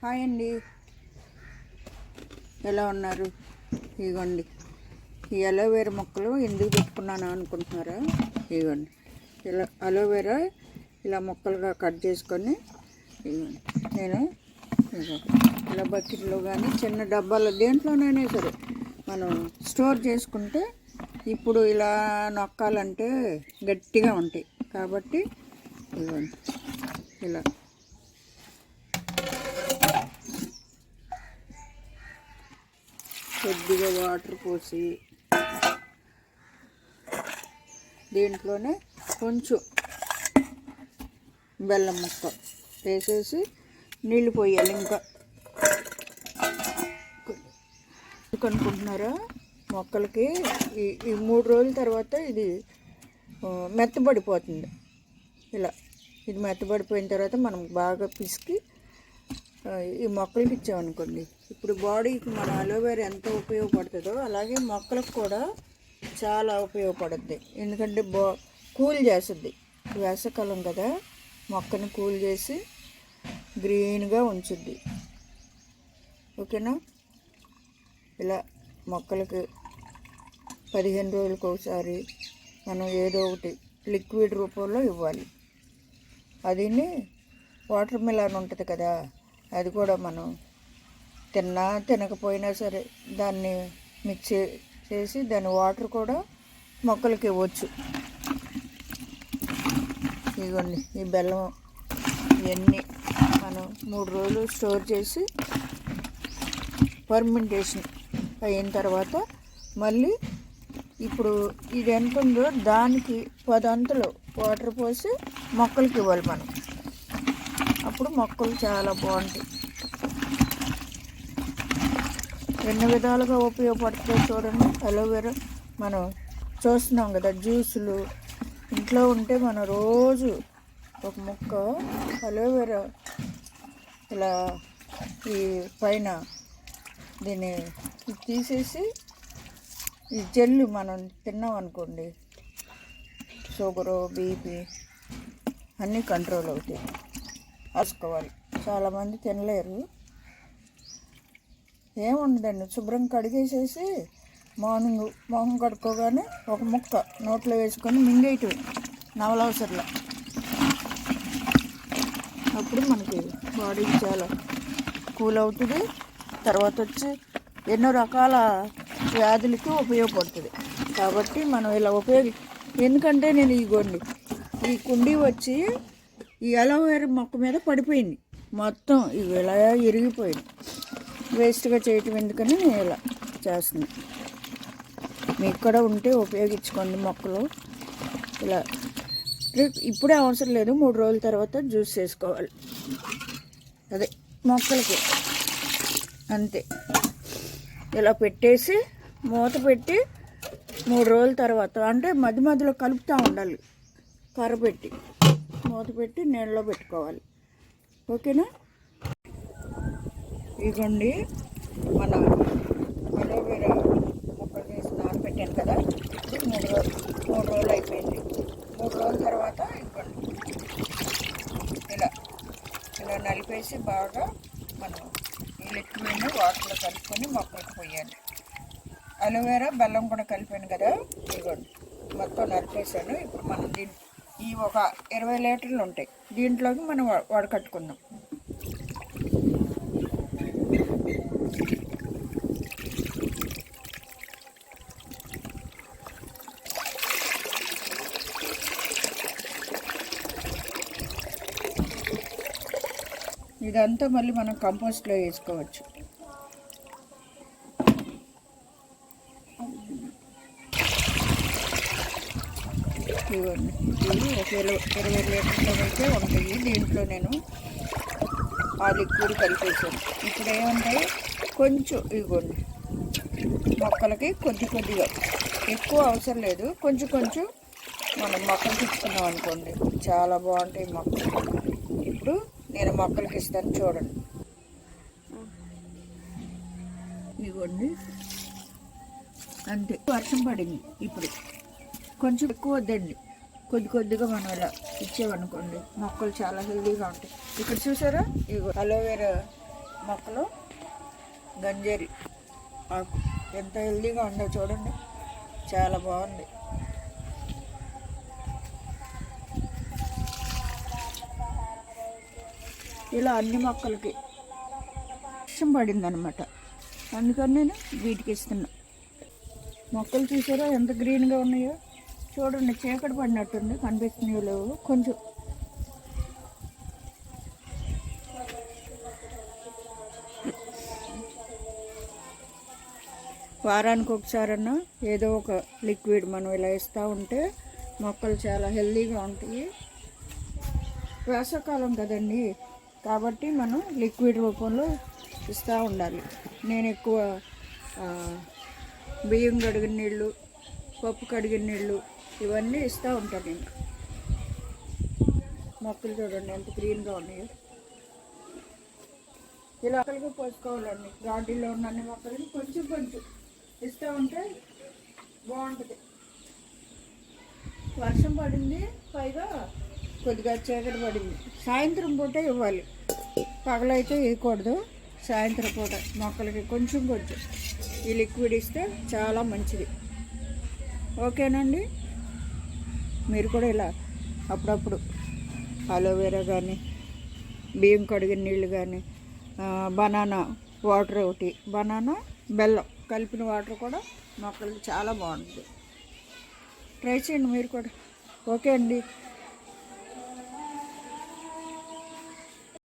Hi అండి. ఎలా ఉన్నారు? ఇదిగోండి ఈ అలోవేరా మొక్కలు ఎందుకు పెట్టుకున్నాను అనుకుంటున్నారా? ఇదిగోండి ఇలా అలోవేరా ఇలా మొక్కలుగా కట్ చేసుకొని ఇదిగోండి నేను ఇలా బకెట్లో కానీ చిన్న డబ్బాలో దేంట్లోనైనా సరే మనం స్టోర్ చేసుకుంటే ఇప్పుడు ఇలా నొక్కాలంటే గట్టిగా ఉంటాయి. కాబట్టి ఇదిగోండి ఇలా కొద్దిగా వాటర్ పోసి దీంట్లోనే కొంచెం బెల్లం ముక్క వేసేసి నీళ్ళు పోయాలి ఇంకా. అనుకుంటున్నారా మొక్కలకి ఈ ఈ మూడు రోజుల తర్వాత ఇది మెత్తబడిపోతుంది. ఇలా ఇది మెత్తబడిపోయిన తర్వాత మనం బాగా పిసికి ఈ మొక్కలకి ఇచ్చామనుకోండి. ఇప్పుడు బాడీకి మన అలోవేరా ఎంత ఉపయోగపడుతుందో అలాగే మొక్కలకు కూడా చాలా ఉపయోగపడుద్ది. ఎందుకంటే బా కూల్ చేస్తుంది. వేసవకాలం కదా మొక్కని కూల్ చేసి గ్రీన్గా ఉంచుద్ది. ఓకేనా? ఇలా మొక్కలకి పదిహేను రోజులకు ఒకసారి మనం ఏదో ఒకటి లిక్విడ్ రూపంలో ఇవ్వాలి. అదిని వాటర్ మిలాన్ ఉంటుంది కదా అది కూడా మనం తిన్నా తినకపోయినా సరే దాన్ని మిక్స్ చేసి దాని వాటర్ కూడా మొక్కలకి ఇవ్వచ్చు. ఇదిగోండి ఈ బెల్లం ఇవన్నీ మనం మూడు రోజులు స్టోర్ చేసి ఫర్మెంటేషన్ అయిన తర్వాత మళ్ళీ ఇప్పుడు ఇది ఎంత ఉందో దానికి పదంతలు వాటర్ పోసి మొక్కలకి ఇవ్వాలి మనం. అప్పుడు మొక్కలు చాలా బాగుంటాయి. ఎన్ని విధాలుగా ఉపయోగపడుతుందో చూడండి. అలోవెరా మనం చూస్తున్నాం కదా జ్యూసులు. ఇంట్లో ఉంటే మనం రోజు ఒక ముక్క అలోవెరా ఇలా ఈ పైన దీన్ని తీసేసి ఈ జెల్లు మనం తిన్నాం అనుకోండి షుగరు బీపీ అన్నీ కంట్రోల్ అవుతాయి. రాసుకోవాలి చాలామంది తినలేరు. ఏముండదండి శుభ్రం కడిగేసేసి మార్నింగ్ మొహం కడుక్కోగానే ఒక ముక్క నోట్లో వేసుకొని మింగేయటం నవలవసరిలో. అప్పుడు మనకి బాడీ చాలా కూల్ అవుతుంది. తర్వాత వచ్చి ఎన్నో రకాల వ్యాధులకి ఉపయోగపడుతుంది. కాబట్టి మనం ఇలా ఉపయోగి ఎందుకంటే నేను ఇగోండి ఈ కుండీ వచ్చి ఈ అలోవేరా మొక్క మీద పడిపోయింది. మొత్తం ఇవి ఇలా ఇరిగిపోయింది. వేస్ట్గా చేయటం ఎందుకని నేను ఇలా చేస్తున్నాను మీకు కూడా ఉంటే ఉపయోగించుకోండి మొక్కలు. ఇలా ఇప్పుడే అవసరం లేదు. మూడు రోజుల తర్వాత జ్యూస్ చేసుకోవాలి. అదే మొక్కలకి. అంతే. ఇలా పెట్టేసి మూత పెట్టి మూడు రోజుల తర్వాత అంటే మధ్య మధ్యలో కలుపుతూ ఉండాలి. కర్ర పెట్టి. మూత పెట్టి నీళ్ళలో పెట్టుకోవాలి. ఓకేనా? ఇదిగోండి మన అలోవేరా మొక్కలు చేసి నానబెట్టాను కదా ఇప్పుడు మూడు రోజులు మూడు రోజులు అయిపోయింది. మూడు రోజుల తర్వాత ఇవ్వండి ఇలా ఇలా నలిపేసి బాగా మనం ఈ లిక్విడ్ని వాటర్లో కలుపుకొని మొక్కలకు పోయాలి. అలోవేరా బెల్లం కూడా కలిపాను కదా ఇదిగోండి మొత్తం నలిపేసాను ఇప్పుడు మనం దీన్ని ఈ ఒక ఇరవై లీటర్లు ఉంటాయి. దీంట్లోకి మనం వడకట్టుకుందాం. ఇదంతా మళ్ళీ మనం కంపోస్ట్లో వేసుకోవచ్చు. ఇవ్వండి ఇవి ఒక ఇరవై ఇరవై లీటర్లు అయితే ఉంటుంది దీంట్లో నేను ఆ లిక్విడ్ కలిపేసాను ఇప్పుడు ఏముంటాయి కొంచెం ఇవ్వండి మొక్కలకి కొద్ది కొద్దిగా ఎక్కువ అవసరం లేదు కొంచెం కొంచెం మనం మొక్కలు తెచ్చుకున్నాం అనుకోండి చాలా బాగుంటాయి మొక్కలు ఇప్పుడు నేను మొక్కలకి ఇస్తాను చూడండి ఇవ్వండి అంతే వర్షం పడింది ఇప్పుడు కొంచెం ఎక్కువ వద్దండి కొద్ది కొద్దిగా మనం ఇలా ఇచ్చేవనుకోండి. మొక్కలు చాలా హెల్దీగా ఉంటాయి. ఇక్కడ చూసారా? ఇగో అలోవేరా మొక్కలు గంజేరి ఆకు. ఎంత హెల్దీగా ఉందో చూడండి. చాలా బాగుంది. ఇలా అన్ని మొక్కలకి వర్షం పడిందనమాట అందుకని నేను వీటికి ఇస్తున్నా. మొక్కలు చూసారా? ఎంత గ్రీన్గా ఉన్నాయో? చూడండి చీకటి పడినట్టుంది కనిపిస్తున్నాయి లేవు. కొంచెం. వారానికి ఒకసారన్నా ఏదో ఒక లిక్విడ్ మనం ఇలా ఇస్తూ ఉంటే మొక్కలు చాలా హెల్దీగా ఉంటాయి. వేసవకాలం కదండి కాబట్టి మనం లిక్విడ్ రూపంలో ఇస్తూ ఉండాలి. నేను ఎక్కువ బియ్యం కడిగిన నీళ్ళు పప్పు కడిగిన నీళ్ళు ఇవన్నీ ఇస్తూ ఉంటాను నేను. మొక్కలు చూడండి ఎంత గ్రీన్గా ఉన్నాయో. ఇలా మొక్కలకి పోసుకోవాలండి. గార్డెన్లో ఉన్న అన్ని మొక్కలకి కొంచెం కొంచెం ఇస్తూ ఉంటే బాగుంటుంది. వర్షం పడింది పైగా కొద్దిగా చీకటి పడింది. సాయంత్రం పూట ఇవ్వాలి. పగలైతే వేయకూడదు సాయంత్రం పూట మొక్కలకి కొంచెం కొంచెం ఈ లిక్విడ్ ఇస్తే చాలా మంచిది. ఓకేనండి? మీరు కూడా ఇలా అప్పుడప్పుడు అలోవెరా కానీ బియ్యం కడిగిన నీళ్ళు కానీ బనానా వాటర్ ఒకటి. బనానా బెల్లం కలిపిన వాటర్ కూడా మొక్కలకి చాలా బాగుంటుంది. ట్రై చేయండి మీరు కూడా. ఓకే అండి.